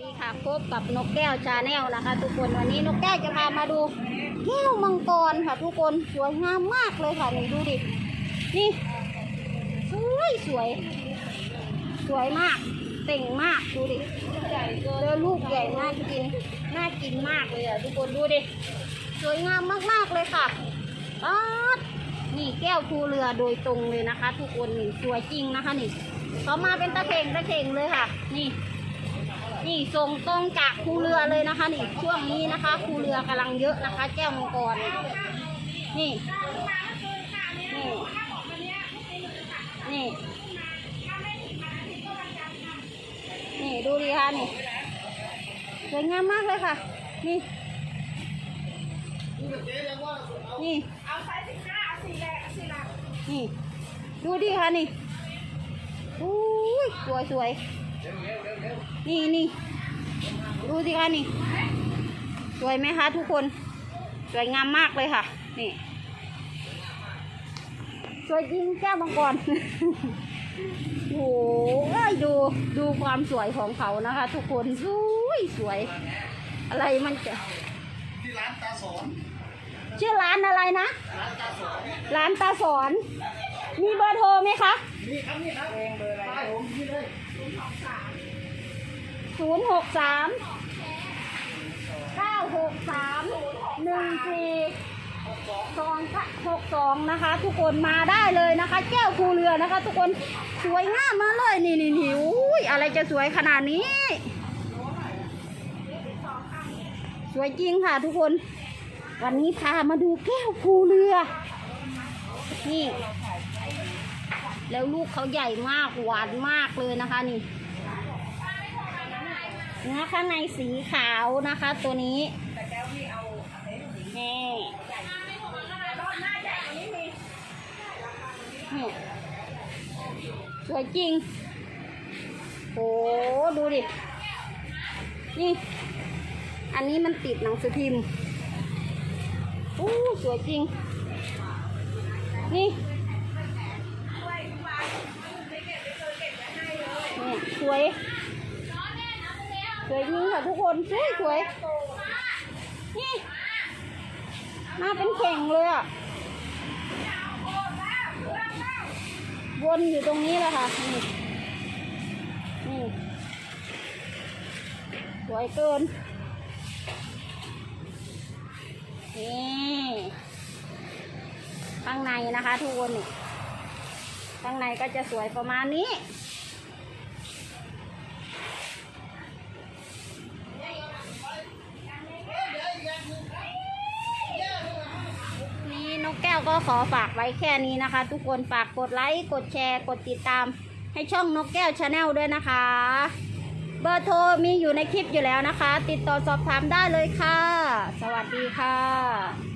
ดีค่ะพบกับนกแก้วชาแนลนะคะ ทุกคนวันนี้นกแก้วจะพามาดูแก้วมังกรค่ะ ทุกคนสวยงามมากเลยค่ะนี่ดูดินี่สวยสวย สวยมากเต่งมากดูดิแล้วลูกใหญ่มากจริงน่ากินมากเลยอะทุกคนดูดิสวยงามมากๆเลยค่ะอ๊าดนี่แก้วภูเรือโดยตรงเลยนะคะ ทุกคนนี่สวยจริงนะคะนี่เขามาเป็นตะเข่งตะเข่งเลยค่ะ นี่ นี่ส่งตรงจากภูเรือเลยนะคะ นี่ช่วงนี้นะคะภูเรือกำลังเยอะนะคะ แก้วมังกร นี่ นี่ นี่ ดูดิค่ะนี่สวยงามมากเลยค่ะ นี่ นี่ เอาไซส์สิบห้าสี่แรกสี่หลักนี่ ดูดิค่ะนี่อุ้ยสวยสวย นี่นี่ดูสิคะนี่ สวยไหมคะทุกคน สวยงามมากเลยค่ะ นี่ สวยจริงแก้วมังกรโอ้โหดูดูความสวยของเขานะคะ ทุกคนสวยสวย อะไรมันจะที่ร้านตาสอนชื่อร้านอะไรนะ ร้านตาสอนร้านตาสอน มีเบอร์โทรไหมคะ นี่ครับนี่ครับเองเบอร์อะไรได้ผมนี่เลยศูนย์หกสามเก้าหกสามหนึ่งสี่สองหกสองนะคะ ทุกคนมาได้เลยนะคะ แก้วคูเรือนะคะ ทุกคนสวยงามมากเลยนี่นี่นี่อุ้ยอะไรจะสวยขนาดนี้ สวยจริงค่ะทุกคน วันนี้พามาดูแก้วคูเรือ นี่ แล้วลูกเขาใหญ่มากหวานมากเลยนะคะนี่เนื้อข้างในสีขาวนะคะ ตัวนี้อาอะไรนี่รอบหน้าใหญ่กว่านี้มีนี่สวยจริงโอ้ดูดิ นี่ อันนี้มันติดหนังสือพิมพ์อู้สวยจริง นี่ ด้วยทุกวันไม่เก็บไม่เคยเก็บไว้ให้เลย นี่ สวย สวยจริงค่ะทุกคนสวยสวยนี่มาเป็นแข่งเลยอะ วนอยู่ตรงนี้แหละค่ะ นี่นี่สวยเกิน นี่ข้างในนะคะทุกคนข้างในก็จะสวยประมาณนี้ กแก้วก็ขอฝากไว้แค่นี้นะคะ ทุกคนฝากกดไลค์กดแชร์กดติดตาม ให้ช่องนกแก้วชาแนลด้วยนะคะ เบอร์โทรมีอยู่ในคลิปอยู่แล้วนะคะ ติดต่อสอบถามได้เลยค่ะ สวัสดีค่ะ